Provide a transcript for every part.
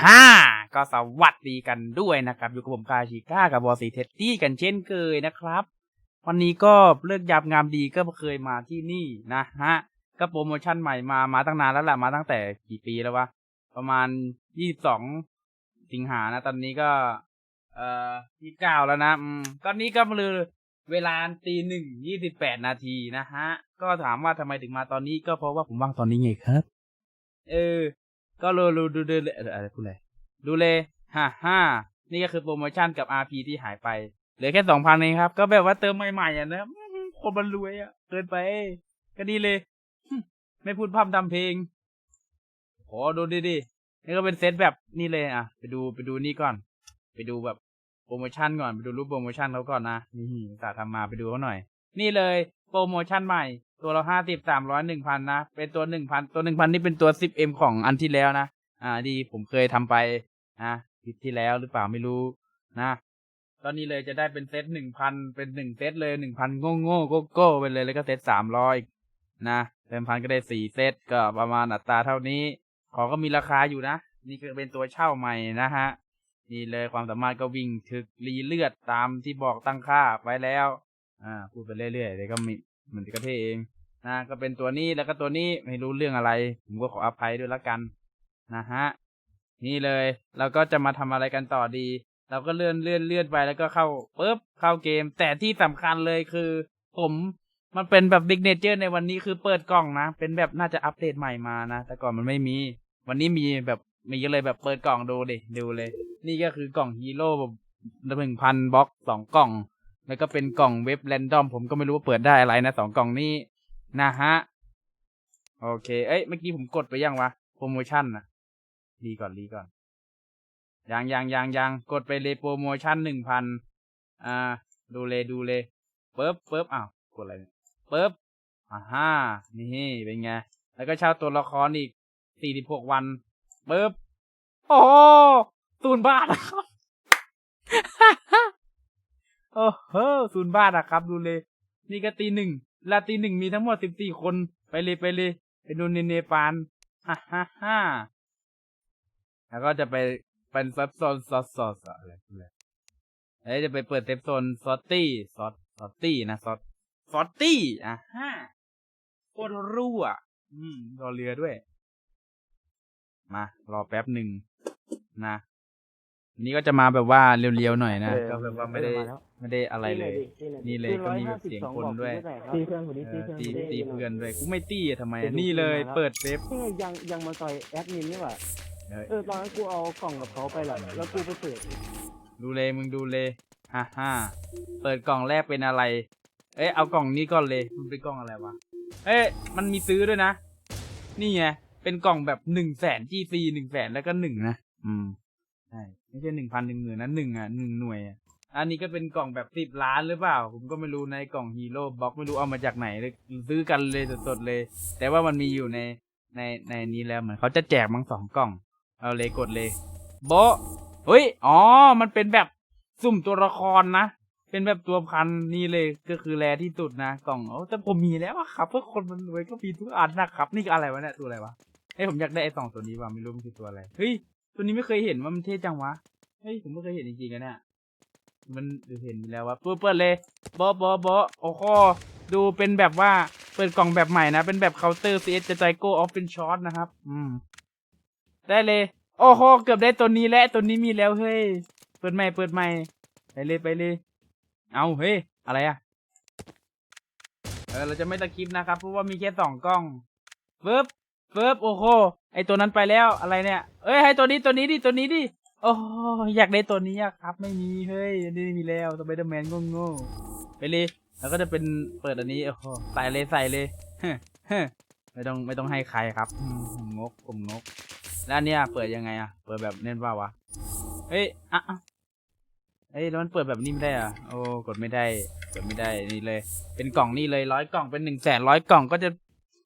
ฮ่าก็สวัสดีกันด้วยนะครับ อยู่กับผมกาชิก้ากับบอสีเท็ดดี้กันเช่นเคยนะครับ วันนี้ก็เลิกยามงามดีก็เคยมาที่นี่นะฮะ ก็โปรโมชั่นใหม่มามาตั้งนานแล้วแหละมาตั้งแต่กี่ปีแล้ววะ ประมาณยี่สิบสองสิงหานะ ตอนนี้ก็ เอ่อยี่เก้าแล้วนะอืมตอนนี้ก็มาเลยเวลาตีหนึ่งยี่สิบแปดนาทีนะฮะ ก็ถามว่าทำไมถึงมาตอนนี้ก็เพราะว่าผมว่างตอนนี้ไงครับ เออ ก็ดูดูดูดูเอออะไรพูดเลยดูเลยฮ่าฮ่านี่ก็คือโปรโมชั่นกับ RP ที่หายไป เหลือแค่สองพันเองครับ ก็แบบว่าเติมใหม่ๆอะนะอื้อหือคนมันรวยอะ เกินไป ก็ดีเลย ไม่พูดพร่ำทำเพลงโอ้ดูดิดินี่ก็เป็นเซตแบบนี่เลยอะ ไปดูไปดูนี่ก่อน ไปดูแบบโปรโมชั่นก่อน ไปดูรูปโปรโมชั่นเขาก่อนนะ นี่ตสาทำมาไปดูเขาหน่อย นี่เลย โปรโมชั่นใหม่ ตัวละห้าสิบสามร้อยหนึ่งพันนะ เป็นตัวหนึ่งพันตัวหนึ่งพันนี่เป็นตัวสิบเอ็มของอันที่แล้วนะ อ่า ดีผมเคยทำไปนะทิที่แล้วหรือเปล่าไม่รู้นะ ตอนนี้เลยจะได้เป็นเซตหนึ่งพันเป็นหนึ่งเซตเลยหนึ่งพันโง่โง่โก้โก้ไปเลยแล้วก็เซตสามร้อยนะเต็มพันก็ได้สี่เซตก็ประมาณอัตราเท่านี้ ของก็มีราคาอยู่นะ นี่ก็เป็นตัวเช่าใหม่นะฮะนี่เลยความสามารถก็วิ่งถึกรีเลือดตามที่บอกตั้งค่าไว้แล้ว อ่าพูดไปเรื่อยๆเดี๋ยวก็มีเหมันก็เทเองนะก็เป็นตัวนี้แล้วก็ตัวนี้ไม่รู้เรื่องอะไร ผมก็ขออภัยด้วยละกัน นะฮะ นี่เลย เราก็จะมาทำอะไรกันต่อดี เราก็เลื่อนเลื่อนเลื่อนไปแล้วก็เข้าปุ๊บเข้าเกม แต่ที่สำคัญเลยคือ ผมมันเป็นแบบดิกเนเจอร์ในวันนี้คือเปิดกล่องนะ เป็นแบบน่าจะอัปเดตใหม่มานะ แต่ก่อนมันไม่มี วันนี้มีแบบมีก็เลยแบบเปิดกล่องดูดิดูเลย นี่ก็คือกล่องฮีโร่แบบหนึ่งพันบล็อกสองกล่อง แล้วก็เป็นกล่องเว็บแรนดอมผมก็ไม่รู้ว่าเปิดได้อะไรนะสองกล่องนี้นะฮะ โอเค เอ้ย เมื่อกี้ผมกดไปยังวะ โปรโมชั่นนะรีก่อนรีก่อน ยังยังยังยังกดไปเลยโปรโมชั่นหนึ่งพันอ่า ดูเลยดูเลยปึ๊บปึ๊บอ้าวกดอะไรเนี่ยปึ๊บอ่าฮ่านี่เป็นไง แล้วก็เช่าตัวละครอีกสี่สิบหกวันปึ๊บโอ้โหศูนย์บาทนะครับ โอ้โหศูนย์บาทอะครับ ดูเลย นี่ก็ตีหนึ่งลาตีหนึ่งมีทั้งหมดสิบสี่คน ไปเลยไปเลยไปดูในเนปาลฮ่าฮ่าฮ่าแล้วก็จะไปเป็นซับโซนซอสซอสอะไรอะไรแล้วจะไปเปิดเซฟโซนซอตตี้ซอสซอตตี้นะซอสซอตตี้อะฮ่าโคตรรั่วอืมรอเรือด้วย มารอแป๊บหนึ่งนะ นนี่ก็จะมาแบบว่าเรียวๆหน่อยนะเออ ก็แบบว่าไม่ได้มาแล้วไม่ได้อะไรเลย นี่เลยก็มีแบบเสียงคนด้วยตีเพื่อนคนนี้เอตีอเพื่อนตีตีเพื่อนด้วยกูไม่ตีอะทำไมไปอะดูนี่เลยมาแล้วเปิดเซฟนี่ไงยังยังมาต่อยแอดมินนี่หว่าเออเออตอนนั้นกูเอากล่องกับเขาไปแหละแล้วกูไปเปิดดูเลยมึงดูเลยฮ่าฮ่าเปิดกล่องแรกเป็นอะไร เอ้ยเอากล่องนี้ก่อนเลยมันเป็นกล่องอะไรวะเอ้ยมันมีซื้อด้วยนะ นี่ไงเป็นกล่องแบบหนึ่งแสน GC หนึ่งแสนแล้วก็หนึ่งนะอืมใช่ ไม่ใช่หนึ่งพันหนึ่งหมื่นนะหนึ่งอะหนึ่งหน่วยอะอันนี้ก็เป็นกล่องแบบสิบล้านหรือเปล่า ผมก็ไม่รู้ในกล่องฮีโร่บ็อกไม่รู้เอามาจากไหนเลยซื้อกันเลยสดๆเลย แต่ว่ามันมีอยู่ในในในนี้แล้วเหมือนเขาจะแจกมั้งสองกล่อง เอาเลยกดเลยโบเฮ้ยอ๋อ มันเป็นแบบสุ่มตัวละครนะ เป็นแบบตัวพันนี่เลยก็คือแรที่สุดนะกล่องโอ้แต่ผมมีแล้วครับเพื่อคนมันรวยก็มีทุกอันนะครับ นี่ออะไรวะเนี่ยตัวอะไรวะเฮ้ยผมอยากได้ไอ้สองตัวนี้ว่ะไม่รู้มันคือตัวอะไรเฮ้ย ตัวนี้ไม่เคยเห็นว่ามันเท่จังวะ เฮ้ยผมไม่เคยเห็นจริงๆนะเนี่ย มันเห็นแล้ววะเปิดเปิดเลยบอบอบอโอ้โหดูเป็นแบบว่าเปิดกล่องแบบใหม่นะ เป็นแบบเคาน์เตอร์ซีเอสจะใจโก้ออฟเป็นช็อตนะครับ อืม ได้เลย โอ้โหเกือบได้ตัวนี้แล้วตัวนี้มีแล้วเฮ้ย เปิดใหม่เปิดใหม่ ไปเลยไปเลย เอาเฮ้ย อะไรอะเออเราจะไม่ตะคลิปนะครับ เพราะว่ามีแค่สองกล้องเฟิบ เฟิบโอ้โหไอตัวนั้นไปแล้วอะไรเนี่ย เอ้ยให้ตัวนี้ตัวนี้ดิตัวนี้ดิโอ้อยากได้ตัวนี้อะครับ ไม่มีเฮ้ยนนี้มีแล้วสไปเดอร์แมนโง่ๆไปเลยแล้วก็จะเป็นเปิดอันนี้โอ้โหใส่เลยใส่เลยไม่ต้องไม่ต้องให้ใครครับผมงกผมงก แล้วนเนี้ยเปิดยังไงอะเปิดแบบเน้นว่าวะเฮ้ยอะเฮ้ยแล้วมันเปิดแบบนี้ไม่ได้อะโอ้กดไม่ได้กดไม่ได้นี่เลย เป็นกล่องนี่เลยร้อยกล่องเป็นหนึ่งแสนร้อยกล่องก็จะ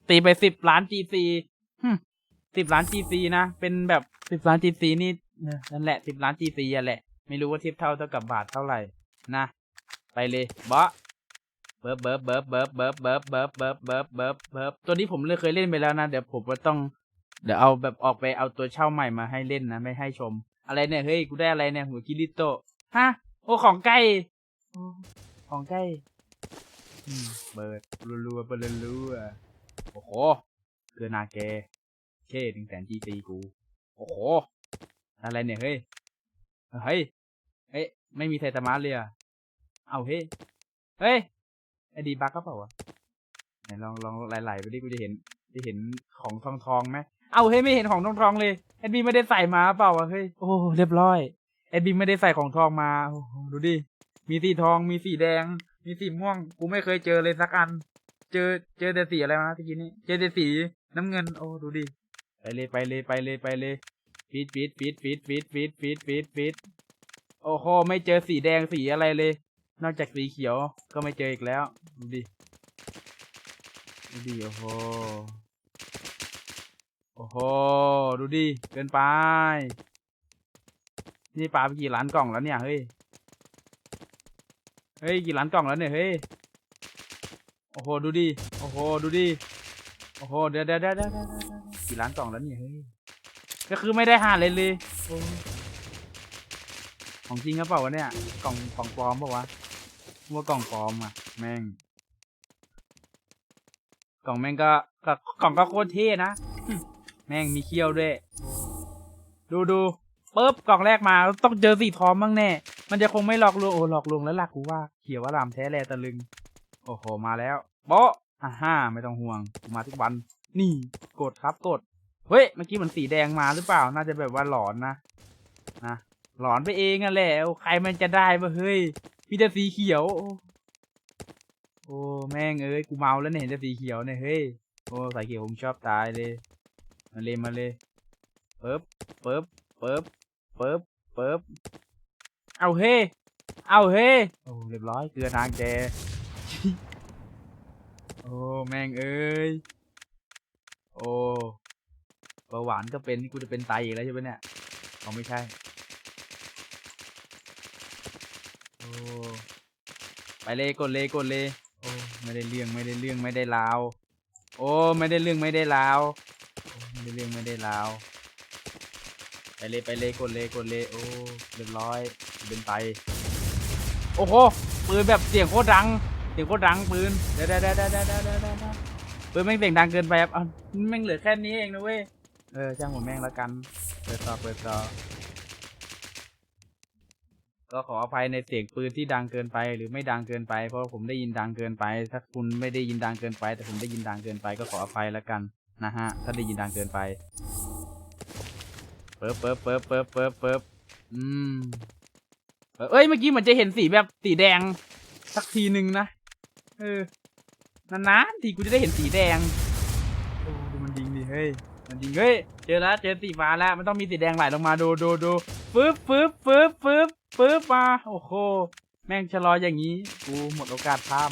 ตีไปสิบล้าน GC สิบล้าน GC นะ เป็นแบบสิบล้าน GC นี่นั่นแหละสิบล้าน GC อะแหละ ไม่รู้ว่าเทียบเท่าเท่ากับบาทเท่าไหร่ นะ ไปเลยบะเบิร์บเบิร์บเบิร์บเบิร์บเบิร์บเบิร์บเบิร์บเบิร์บเบิร์บเบิร์บเบิร์บตัวนี้ผมเลยเคยเล่นไปแล้วนะ เดี๋ยวผมก็ต้อง เดี๋ยวเอาแบบออกไปเอาตัวเช่าใหม่มาให้เล่นนะ ไม่ให้ชม อะไรเนี่ย เฮ้ย กูได้อะไรเนี่ย หัวกิริโตะฮะ โอ้ของใกล้ ของใกล้อืมเปิดรัวๆเปิดรัวโอ้โห เกินนาแกเคหนึ่งแสนจีตีกู โอ้โห อะไรเนี่ย เฮ้ย เฮ้ย เฮ้ย ไม่มีไทตามาเลยเหรอะเอาเฮ้ย เฮ้ยไอดีบักก็เปล่าวะไหนลองลองไหลๆไปดิกูจะเห็นจะเห็นของทองทองๆไหมเอาเฮ้ยไม่เห็นของทองทองๆเลยเอ็ดบีไม่ได้ใส่มาเปล่าวะเฮ้ยโอ้เรียบร้อยเอ็ดบีไม่ได้ใส่ของทองมาโอ้โหดูดิมีสีทองมีสีแดง มีสีม่วง กูไม่เคยเจอเลยสักอัน เจอเจอแต่สีอะไรมาตะกี้นี้ เจอแต่สี น้ำเงินโอ้ดูดิไปเลยไปเลยไปเลยไปเลยฟีดฟีดฟีดฟีดฟีดฟีดฟีดฟีดฟีดโอ้โหไม่เจอสีแดงสีอะไรเลย นอกจากสีเขียวก็ไม่เจออีกแล้วดูดิดูดิโอ้โหโอ้โหดูดิเกินไป นี่ปลาไปกี่ล้านกล่องแล้วเนี่ยเฮ้ยเฮ้ยกี่ล้านกล่องแล้วเนี่ยเฮ้ยโอ้โหดูดิโอ้โหดูดิ โอ้โหเดี๋ยวเดี๋ยวเดี๋ยวเดี๋ยวเดี๋ยวเดี๋ยวกี่ล้านกล่องแล้วเนี่ยเฮ้ย ก็คือไม่ได้หาเลยเลยโอ้ของจริงหรือเปล่าวะเนี่ย กล่องกล่องปลอมเปล่าวะว่ากล่องปลอมอะ แม่ง กล่องแม่งก็ก็กล่องก็โคตรเท่นะ แม่งมีเขี้ยวด้วย ดูดูปุ๊บกล่องแรกมาต้องเจอสีทองบ้างแน่ มันจะคงไม่หลอกลวงโอ้หลอกลวงแล้วล่ะกูว่า เขียวว่าลามแท้แลตะลึง โอ้โหมาแล้วโบ๊ะ อ่าฮ่าไม่ต้องห่วงมาทุกวัน นี่กดครับกด เฮ้ย เมื่อกี้เหมือนสีแดงมาหรือเปล่า น่าจะแบบว่าหลอนนะ นะ หลอนไปเองอะแหละใครมันจะได้วะเฮ้ย มีแต่สีเขียว โอ้ แม่งเอ้ย กูเมาแล้วเนี่ยเห็นแต่สีเขียวเนี่ย เฮ้ย โอ้สายเขียวผมชอบตายเลย มาเลยมาเลยเปิ๊บเปิ๊บเปิ๊บเปิ๊บเปิ๊บเอาเฮ้ เอาเฮ้ โอ้ เรียบร้อย เกลือทางแก อ้แม่งเอ้ย โอ้เบาหวานก็เป็นนี่กูจะเป็นไตอีกแล้วใช่ไหมเนี่ยอ๋อไม่ใช่ โอ้ ไปเลยกดเลยกดเลย โอ้ไม่ได้เรื่องไม่ได้เรื่องไม่ได้ราว โอ้ไม่ได้เรื่องไม่ได้ราวไม่ได้เรื่องไม่ได้ราว ไปเลยไปเลยกดเลยกดเลยโอ้เรียบร้อยเป็นไต โอ้โหปืนแบบเสียงโคตรดัง เสียงโคตรดังปืนเดี๋ยวเดี๋ยวเดี๋ยวเดี๋ยวเดี๋ยวเดี๋ยวเดี๋ยวปืนแม่งเสียงดังเกินไปครับอะแม่งเหลือแค่นี้เองนะเว้ยเออจ้างผมแม่งแล้วกันเปิดต่อเปิดต่อก็ขออภัยในเสียงปืนที่ดังเกินไป หรือไม่ดังเกินไป เพราะผมได้ยินดังเกินไป ถ้าคุณไม่ได้ยินดังเกินไป แต่ผมได้ยินดังเกินไป ก็ขออภัยแล้วกันนะฮะถ้าได้ยินดังเกินไปเปิบเปิบเปิบเปิบเปิบเปิบอืมเอ้ยเมื่อกี้เหมือนจะเห็นสีแบบสีแดงสักทีหนึ่งนะ เออนานๆทีกูจะได้เห็นสีแดงโอ้ดูมันยิงดิเฮ้ยมันยิงเฮ้ยเจอแล้วเจอสีฟ้าแล้วมันต้องมีสีแดงไหลลงมาดูดูดูปึ๊บปึ๊บปึ๊บปึ๊บปึ๊บมาโอ้โหแม่งชะลออย่างนี้กูหมดโอกาสข้าม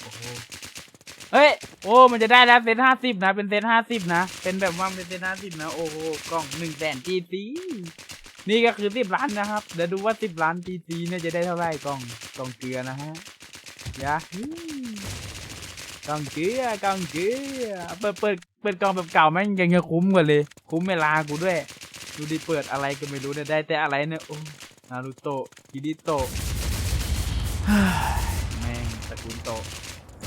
โอ้โหเฮ้ยโอ้มันจะได้แล้วเซตห้าสิบนะ เป็นเซตห้าสิบนะ เป็นแบบว่าเป็นเซตห้าสิบนะ โอ้โหกล่องหนึ่งแสนจีซีนี่ก็คือสิบล้านนะครับ เดี๋ยวดูว่าสิบล้านจีซีเนี่ยจะได้เท่าไหร่กล่องกล่องเกลือนะฮะ ยากล่องเกลือกล่องเกลือเปิดเปิดเปิดกล่องแบบเก่าแม่งยังจะคุ้มกว่าเลย คุ้มเวลากูด้วย ดูดิเปิดอะไรก็ไม่รู้เนี่ยได้แต่อะไรเนี่ยโอ้นารูโตะคิริโตะแม่งตระกูลโตะ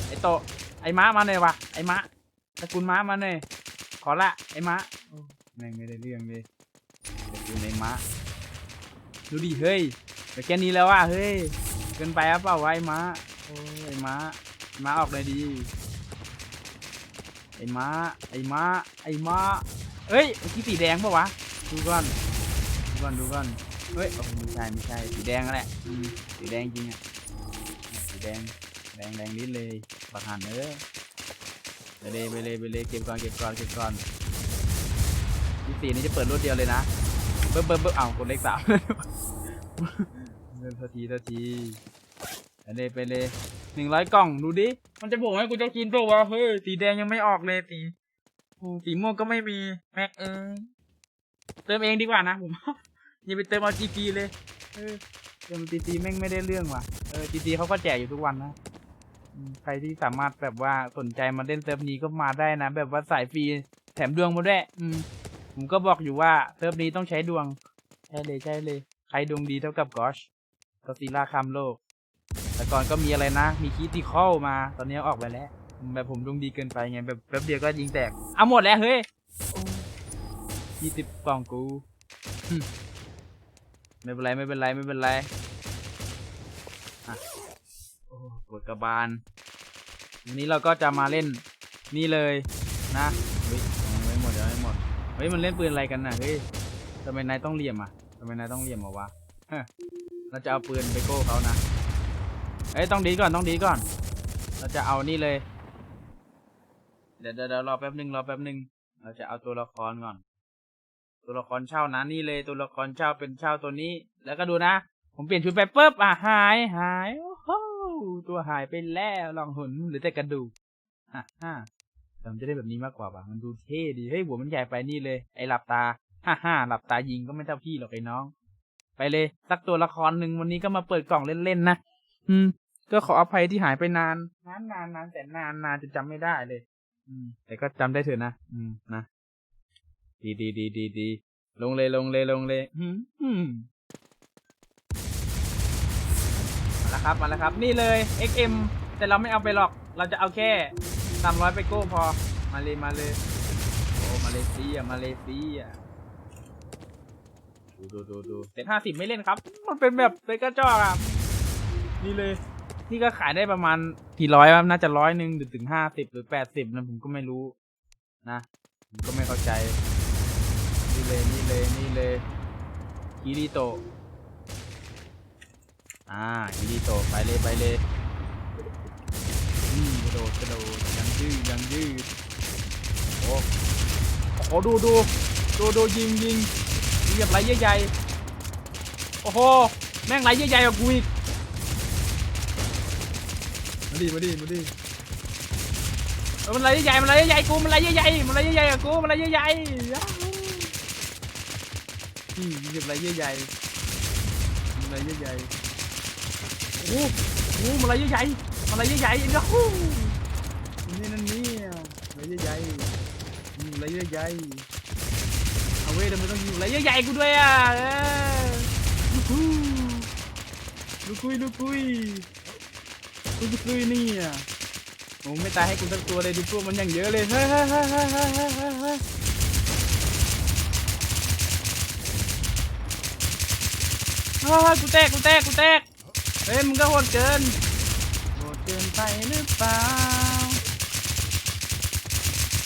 ไอโตะไอม้ามาหน่อยวะไอม้าตระกูลม้ามาหน่อยขอละไอม้าแม่งไม่ได้เรื่องเลยตระกูลไอม้าดูดิเฮ้ยแต่แค่นี้แล้วว่ะเฮ้ยเกินไปอะเปล่าไอม้า อ้ยไอม้าไอ้ม้าออกเลยดี ไอ้ม้า ไอ้ม้า ไอ้ม้า เอ้ยเมื่อกี้สีแดงปะวะ ดูก่อน ดูก่อน ดูก่อน เฮ้ยโอ้ไม่ใช่ไม่ใช่ สีแดงนั่นแหละอืมสีแดงจริงอะสีแดง แดงแดงลิ้นเลยบักหันเออไปเลยไปเลยไปเลยเก็บก่อนเก็บก่อนเก็บก่อนที่สี่นี้จะเปิดรวดเดียวเลยนะ เบิ้มเบิ้มเบิ้มเอ้ากดเลขสามเริ่มทันทีทันที ไปเลยไปเลยหนึ่งร้อยกล่องดูดิ มันจะบอกให้กูจะกินตัววะเฮ้ยสีแดงยังไม่ออกเลยสีสีม่วงก็ไม่มีแม็กเอ้ยเติมเองดีกว่านะผมอย่าไปเติมเอาจีจีเลยเออเติมจีจีแม่งไม่ได้เรื่องว่ะเออจีจีเขาก็แจกอยู่ทุกวันนะใครที่สามารถแบบว่าสนใจมาเล่นเซิร์ฟนี้ก็มาได้นะ แบบว่าสายฟรีแถมดวงมาด้วยอืมผมก็บอกอยู่ว่าเซิร์ฟนี้ต้องใช้ดวงใช่เลยใช่เลย ใครดวงดีเท่ากับกอชก็ซีล่าข้ามโลก แต่ก่อนก็มีอะไรนะ มีคีติคอลมา ตอนนี้ออกไปแล้ว แบบผมดวงดีเกินไปไง แบบแป๊บเดียวก็ยิงแตก เอาหมดแล้วเฮ้ยยี่สิบกล่องกู ไม่เป็นไรไม่เป็นไรไม่เป็นไรอะโอ้ปวดกระบาล วันนี้เราก็จะมาเล่นนี่เลยนะเฮ้ยไม่หมดยังไม่หมด เฮ้ยมันเล่นปืนอะไรกันน่ะ เฮ้ยทำไมนายต้องเหลี่ยมอะทำไมนายต้องเหลี่ยมเหรอวะเราจะเอาปืนไปโก้เขานะ เอ้ยต้องดีก่อนต้องดีก่อน เราจะเอานี่เลย เดี๋ยวเดี๋ยวรอแป๊บหนึ่งรอแป๊บหนึ่งเราจะเอาตัวละครก่อน ตัวละครเช่านะนี่เลยตัวละครเช่าเป็นเช่าตัวนี้ แล้วก็ดูนะ ผมเปลี่ยนชุดไปปุ๊บอะหายหายโอ้โหตัวหายไปแล้วลองหุนหรือแต่กระดูกอะฮ่าแต่มันจะได้แบบนี้มากกว่าป่ะมันดูเท่ดีเฮ้ยหัวมันใหญ่ไปนี่เลย ไอ้หลับตาฮ่าฮ่าหลับตายิงก็ไม่เท่าพี่หรอกไอ้น้อง ไปเลย สักตัวละครหนึ่งวันนี้ก็มาเปิดกล่องเล่นๆนะอืม ก็ขออภัยที่หายไปนาน นานนานนานแต่นานนานจนจำไม่ได้เลย อืม แต่ก็จำได้เถอะนะ อืม นะ ดีดีดีดีดี ลงเลยลงเลยลงเลย อืมอืมมาแล้วครับ มาแล้วครับ นี่เลย XM แต่เราไม่เอาไปหรอก เราจะเอาแค่สามร้อยไปโก้พอ มาเลยมาเลย โอ้มาเลเซียมาเลเซียดูดูดูดูเจ็ดห้าสิบไม่เล่นครับ มันเป็นแบบเป็นกระจอกอะ นี่เลย นี่ก็ขายได้ประมาณกี่ร้อยครับน่าจะร้อยหนึ่งหรือถึงห้าสิบหรือแปดสิบนะผมก็ไม่รู้ นะ ผมก็ไม่เข้าใจ นี่เลยนี่เลยนี่เลยคิริโตะอ่าคิริโตะไปเลยไปเลยนี่กระโดดกระโดดยังยืดยังยืดโอ้โหดูดูดูดูยิงยิงยิงแบบไรใหญ่ๆโอ้โหแม่งไรใหญ่ๆกว่ากูอีก มาดิมาดิมาดิเออมันอะไรใหญ่ๆมันอะไรใหญ่ๆกูมันอะไรใหญ่ๆมันอะไรใหญ่ๆกับกูมันอะไรใหญ่ๆอ้าวนี่มันอะไรใหญ่ๆมันอะไรใหญ่ๆโอ้โหโอ้โหมันอะไรใหญ่ๆมันอะไรใหญ่ๆเนี่ยโอ้โหนี่นั่นนี่อะไรใหญ่ๆอืมอะไรใหญ่ๆเอาเว้ยทำไมต้องยิงอะไรใหญ่ๆกูด้วยอะเออลูกคุยลูกคุยลูกคุย กูจะคุยนี่อะโอ้ไม่ตายให้กูสักตัวเลยดูพวกมันอย่างเยอะเลยเฮ้ยเฮ้ยเฮ้ยเฮ้ยเฮ้ยเฮ้ยเฮ้ยเฮ้เฮ้กูแตกกูแตกกูแตกเฮ้ยมึงก็โหดเกินโหดเกินไปหรือเปล่า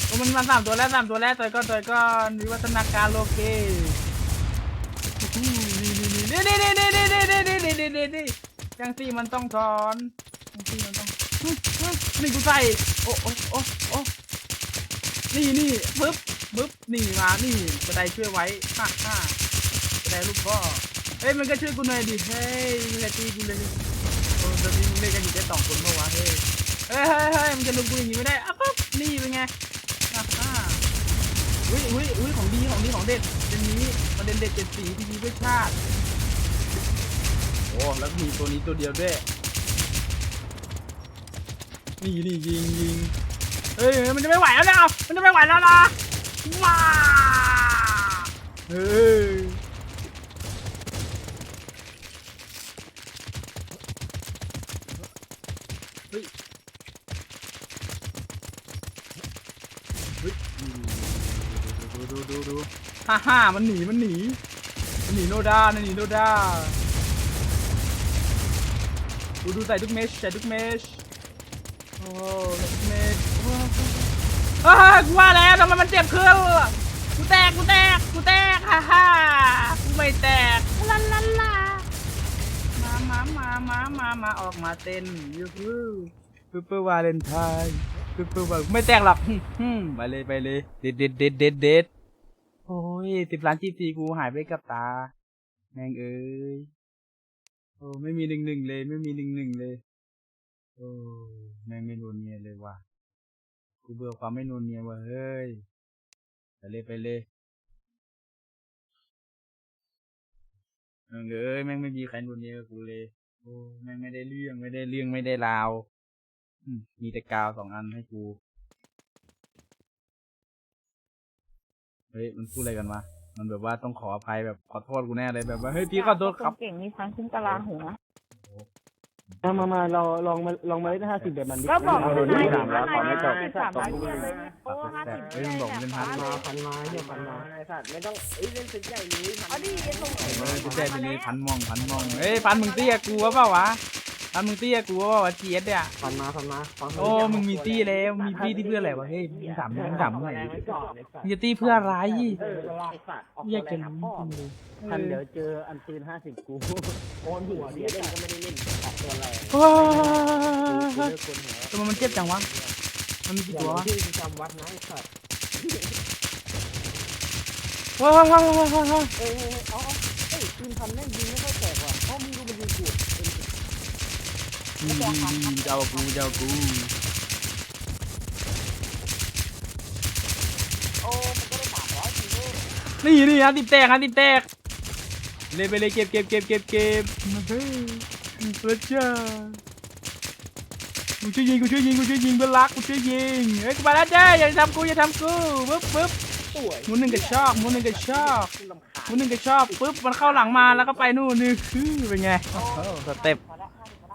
โอ้มันมาสามตัวแล้วสามตัวแล้วต่อยก้อนต่อยก้อนวิวัฒนาการโลเกโอ้โหนี่นี่นี่นี่นี่นี่นี่นี่นี่นี่นี่นี่นี่ยังสี่มันต้องถอน ที่มันต้องฮึ่มฮึ่มนี่กูใส่โอ้โอ้โอ้โอ้นี่นี่ปึ๊บปึ๊บนี่มานี่กระไดช่วยไว้ฮ่าฮ่ากระไดลูกพ่อเฮ้ยมันก็ช่วยกูหน่อยดิเฮ้ยมึงจะตีกูเลยโอ้ตอนนี้มึงเล่นกันอยู่แค่สองคนเมื่อวานเฮ้ยเฮ้ยเฮ้ยมันจะลุกกูอย่างนี้ไม่ได้อะปึ๊บนี่เป็นไงฮ่าฮ่าอุ้ยอุ้ยอุ้ยของดีของดีของเด็ดเด่นนี้มันเด่นเด็ดเจ็ดสีที่ดีเพื่อชาติโอ้แล้วมีตัวนี้ตัวเดียวด้วย นี่นี่ยิงยิงเฮ้ยมันจะไม่ไหวแล้วนะมันจะไม่ไหวแล้วนะมาเฮ้ยเฮ้ยเฮ้ยดูดูดูดูฮ่าฮ่ามันหนีมันหนีมันหนีโนด้ามันหนีโนด้าดูดูใส่ทุกเมชใส่ทุกเมช โอ้เมดเฮ้ยกูว่าแล้วทำไมมันเจ็บขึ้นกูแตกกูแตกกูแตกฮ่าฮ่ากูไม่แตกลาลาลามามามามามามาออกมาเต้นยูฮูซูเปอร์วาเลนไทน์ซูเปอร์วาไม่แตกหรอกหึ่มหึ่มไปเลยไปเลยเด็ดเด็ดเด็ดเด็ดเด็ดโอ้ยสิบล้านจีซีกูหายไปกับตา แม่งเอ้ยโอ้ไม่มีหนึ่งหนึ่งเลย ไม่มีหนึ่งหนึ่งเลย โอ้แม่งไม่นวลเนียเลยว่ะกูเบื่อความไม่นวลเนียว่ะเฮ้ยไปเลยไปเลยเอ้ยแม่งไม่มีใครนวลเนียกับกูเลยโอ้แม่งไม่ได้เรื่องไม่ได้เรื่องไม่ได้ราวมีแต่กาวสองอันให้กูเฮ้ยมันพูดอะไรกันวะ มันแบบว่าต้องขออภัยแบบขอโทษกูแน่เลยแบบว่าเฮ้ยพี่ขอโทษครับ เก่งมีทั้งคุ้มกะลาหัว มามามาเราลองมาลองมาเล่นห้าสิบแบบมันดิก็บอกเาเลเดี๋ยยวนี้นายสามแล้วนายขอไม่จบสิบสามร้อยเยนเลยโอ้ห้าสิบเฮ้ยมึงบอกมึงเป็นพันมาพันไม้เนี่ยพันไม้ไอ้สัตว์ไม่ต้องเอ้ยเล่นสุดใหญ่เลยเอาดิเย็นส่งเออจะได้ไปเลยพันมองพันมองเอ้ยพันมึงเตี้ยกูวะเปล่าวะ พันมึงเตี้ยกูวะเปล่าวะเจียดเนี่ยพันมาพันมาฟังโอ้ มึงมีตี้แล้วมีตี้ที่เพื่ออะไรวะเฮ้ยมึงถามมึงถามมึงหน่อยดิมึงจะตี้เพื่ออะไรเออไอ้สัตว์ออกกูอยากจะรู้จริงเลยพันเดี๋ยวเจออันปืนห้าสิบกูโอนหัวเดียวเล่นก็ไม่ได้เล่นตัดตัวอะไรว้ากูวเลิกคนหัวทำไมมันเจ็บจังวะ มันมีกี่ตัววะที่จำวัดนะไอ้สัตว์ว้าวเอ้ยเอ้ยเอ้ยเอาเอาเอ้ยปืนพันแม่งยิงไม่ค่อยแตกว่ะเพราะมึงดูมันยิงกู ดีดีดี เจ้ากูเจ้ากูโอ้มันก็ได้สามร้อยจริงด้วยนี่นี่ฮะติดแตกฮะติดแตกเลยไปเลยเก็บเก็บเก็บเก็บเก็บมาเฮ้ยพระเจ้ากูช่วยยิงกูช่วยยิงกูช่วยยิงเพื่อนรักกูช่วยยิงเฮ้ยกูมาแล้วจ้าอย่าทำกูอย่าทำกูปึ๊บปึ๊บสวยหมุนหนึ่งกระชอกหมุนหนึ่งกระชอกลำคาหมุนหนึ่งกระชอกปึ๊บมันเข้าหลังมาแล้วก็ไปนู่นนี่คือเป็นไงโอ้โหสเต็ปพอละห้าสิบพอละ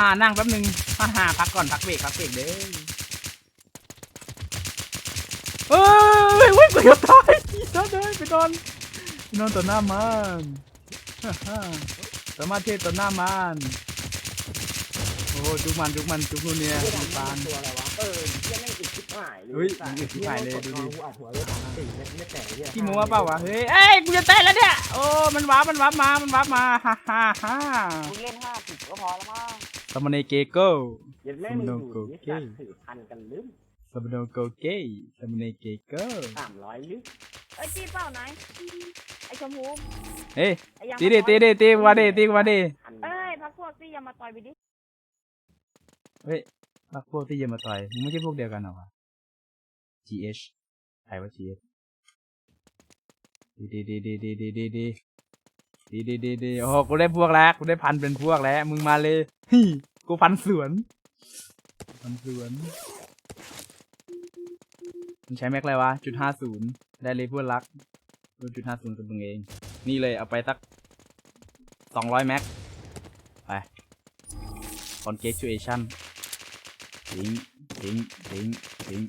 านั่งแป๊บหนึ่งอ่าหาพักก่อนพักเบรกพักเบรกเด้อเฮ้ยเฮ้ยเกือบตายนอนเลยไปนอนไปนอนต่อหน้ามันฮ่าฮ่าสามารถเทศต่อหน้ามันโอ้โหจุกมันจุกมันจุกนู่นเนี่ยจุกปานตัวอะไรวะเออเหี้ยแม่งอึดชิบหายเลยเฮ้ยมันอึดชิบหายเลยดูดิกูอัดหัวเลยสามสี่เม็ดไม่แตกเหี้ยขี้มัวเปล่าวะเฮ้ยเอ้ยกูจะเต้นแล้วเนี่ยโอ้มันว้าร์ปมันว้าร์ปมามันว้าร์ปมาฮ่าฮ่าฮ่ามึงเล่นห้าสิบก็พอแล้วมั้งส มานเนเกโก้เย็นแม่งมึงอยู่นี่สัตว์ถือพันกันลืมสมานโนโกเก้สมานเนเกโก้สามร้อยลึกเอ้ยจีเปล่านายไอ้ชมพูเฮ้ยไอ้ยังตีดิตีดิตีมาดิตีมาดิพันเอ้ยพักพวกซี่อย่ามาต่อยไปดิเฮ้ยพักพวกที่เยอะมาต่อยมึงไม่ใช่พวกเดียวกันเหรอวะ GH ใครว่า GH ดีดีดีดีดีดีดี ดีดีดีดีโอ้โหกูได้พวกแล้วกูได้พันเป็นพวกแล้ว มึงมาเลยฮิกูพันสวน พันสวนมึงใช้แม็กอะไรวะจุดห้าศูนย์ได้เลยพวกรักรุ่นจุดห้าศูนย์กับมึงเอง นี่เลยเอาไปสักสองร้อยแม็กไป congratulation ทิ้งทิ้งทิ้งทิ้ง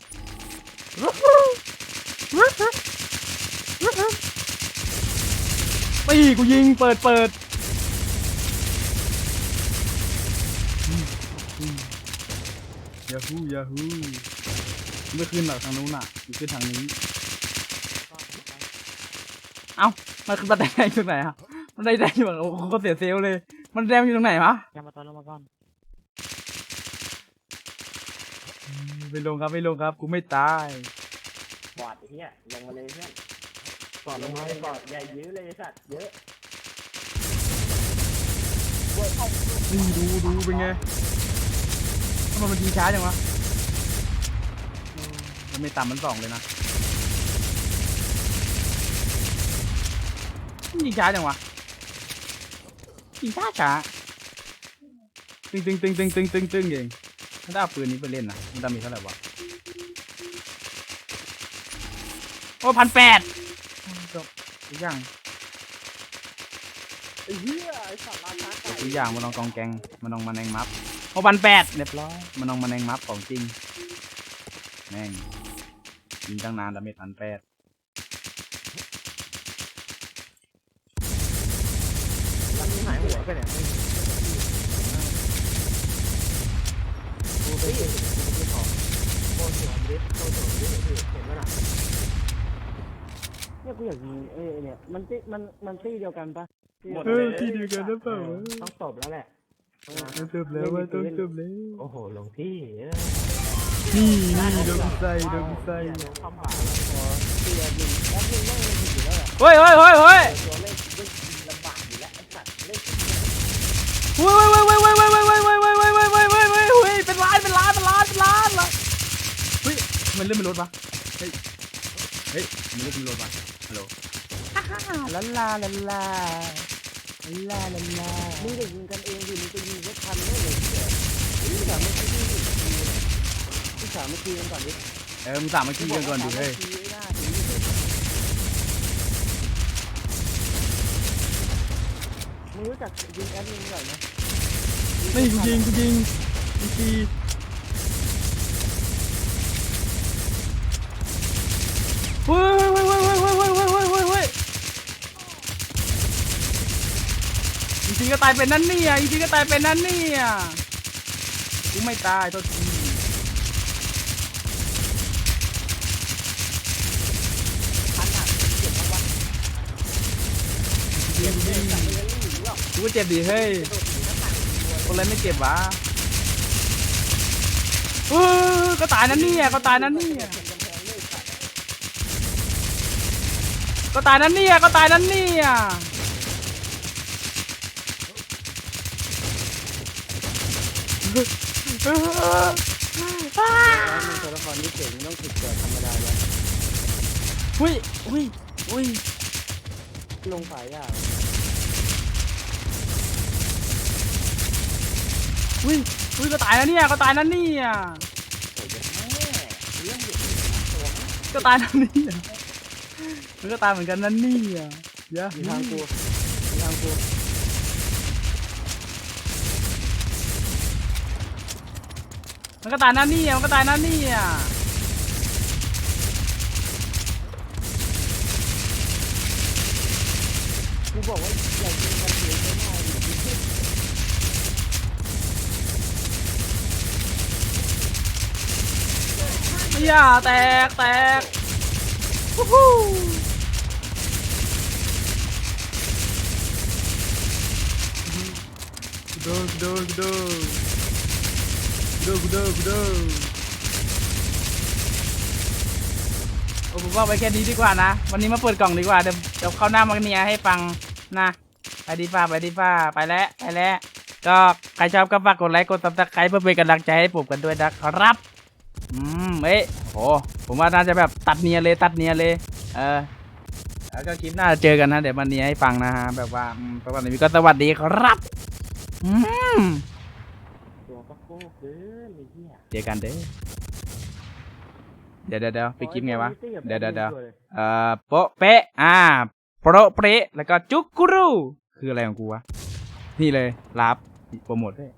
ปีกูยิงเปิดเปิดยาฮูยาฮูไม่ขึ้นหรอกทางนู้นอะกูขึ้นทางนี้ เอ้า มันขึ้นบันไดอยู่ตรงไหนอะมันได้ได้อยู่โอ้โหก็เสียเซลลเลย มันแดงอยู่ตรงไหนวะอย่ามาต่อยลงมาก่อนไม่ลงครับไม่ลงครับกูไม่ตายบอดไอ้เหี้ยลงมาเลยเพื่อน กอดลงมาเลยกอดใหญ่ยื้อเลยไอ้สัตว์เยอะนี่ดูดูเป็นไงทำไมมันยิงช้าจังวะมันไม่ต่ำมันสองเลยนะมันยิงช้าจังวะยิงช้าช้าตึงตึงตึงตึงตึงตึงตึงเองถ้าได้ปืนนี้ไปเล่นนะมันดามจเท่าไหร่วะโอ้พันแปด ทุกอย่างไอ้เหี้ยไอ้สัตว์ราชาไก่ทุกอย่างมันลองกองแกงมันลองมาแนงมัฟโอ้พันแปดเรียบร้อยมันลองมาแนงมัฟของจริงแม่งยิงตั้งนานดาเมจพันแปดมันมีหายหัวไปเนี่ยกูไปเห็นกูไปขอโคตรสวยดิโคตรสวยดิเห็นไหมล่ะ เนี่ยกูอยากยิงเอ้ยเนี่ยมันตีมันมันตีเดียวกันปะเออที่เดียวกันหรือเปล่าวะต้องตบแล้วแหละต้องจบแล้วว่าต้องจบแล้วโอ้โหหลวงพี่เอ้ยนี่นี่โดนใส่โดนใส่คำบาปแล้วพอเสียยิงแล้วมึงไม่มันอยู่แล้วอะเฮ้ยเฮ้ยเฮ้ยเฮ้ยตัวเล่นเล่นลำบากอยู่แล้วไอ้สัตว์เล่นเฮ้ยเฮ้ยเฮ้ยเฮ้ยเฮ้ยเฮ้ยเฮ้ยเฮ้ยเฮ้ยเฮ้ยเฮ้ยเฮ้ยเฮ้ยเฮ้ยเฮ้ยเป็นล้านเป็นล้านเป็นล้านเป็นล้านละเฮ้ยมันเริ่มเป็นรถปะเฮ้ยเฮ้ยมันเริ่มเป็นรถปะ ฮัลโหลฮ่าฮ่าลาลาลาลาลาลาลามึงจะยิงกันเองดิมึงจะยิงรถคันไม่เลยเนี่ยพี่สามไม่คิดที่พี่สามไม่คิดกันก่อนดิเออมึงสามมาขี้กันก่อนดิเฮ้ยมึงรู้จักยิงแอดมินหน่อยไหมไม่กูยิงกูยิงกูยิ ตายเป็นนั่นนี่อะอีพีก็ตายเป็นนั่นนี่อะกูไม่ตายตัวที่กูเจ็บดีเฮ้ยคนอะไรไม่เจ็บวะเออก็ตายนั่นนี่อะก็ตายนั่นนี่อะก็ตายนั่นนี่อะก็ตายนั่นนี่อะ ตัวละครที่เก่งต้องฝึกเกิดธรรมดาแล้วอุ้ยอุ้ยอุ้ยลงสายยากอุ้ยอุ้ยก็ตายนั่นเนี่ยก็ตายนั่นเนี่ยโอ้ยแม่เรื่องเด็กตัวนะก็ตายนั่นเนี่ยมันก็ตายเหมือนกันนั่นนี่ยเดี๋ยอะทางกูทางกู มันก็ตายนั่นเนี่ยมันก็ตายนั่นเนี่ยกูบอกว่าอย่ายิงกันเสียไม่ได้ดิอย่าแตกแตกวู้ฮู้กูโดนกูโดนกูโดนกูโดนกูโดนกูโดนโอ้ผมว่าไปแค่นี้ดีกว่านะ วันนี้มาเปิดกล่องดีกว่า เดี๋ยวเดี๋ยวเข้าหน้ามังเนียให้ฟังนะ ไปดีฟ้าไปดีฟ้าไปแล้วไปแล้ว ก็ใครชอบก็ฝากกดไลค์กดซับสไครป์เพื่อเป็นกำลังใจให้ผมกันด้วยนะครับ อืมเอ๊ะโหผมว่าน่าจะแบบตัดเนียเลยตัดเนียเลย เออ แล้วก็คลิปหน้าเจอกันนะ เดี๋ยวมาเนียให้ฟังนะฮะแบบว่าอืมสวัสดีก็สวัสดีครับ อืม เกินไอ้เหี้ยเจอกันเด้อเดี๋ยวเดี๋ยวเดี๋ยวไปดคลิปไงวะ เดี๋ยวเดี๋ยวเดี๋ยวเอ่อโปะเป๊ะอ่าโปรเปะแล้วก็จุกกรูคืออะไรของกูวะ นี่เลยรับโปรโมทด้วย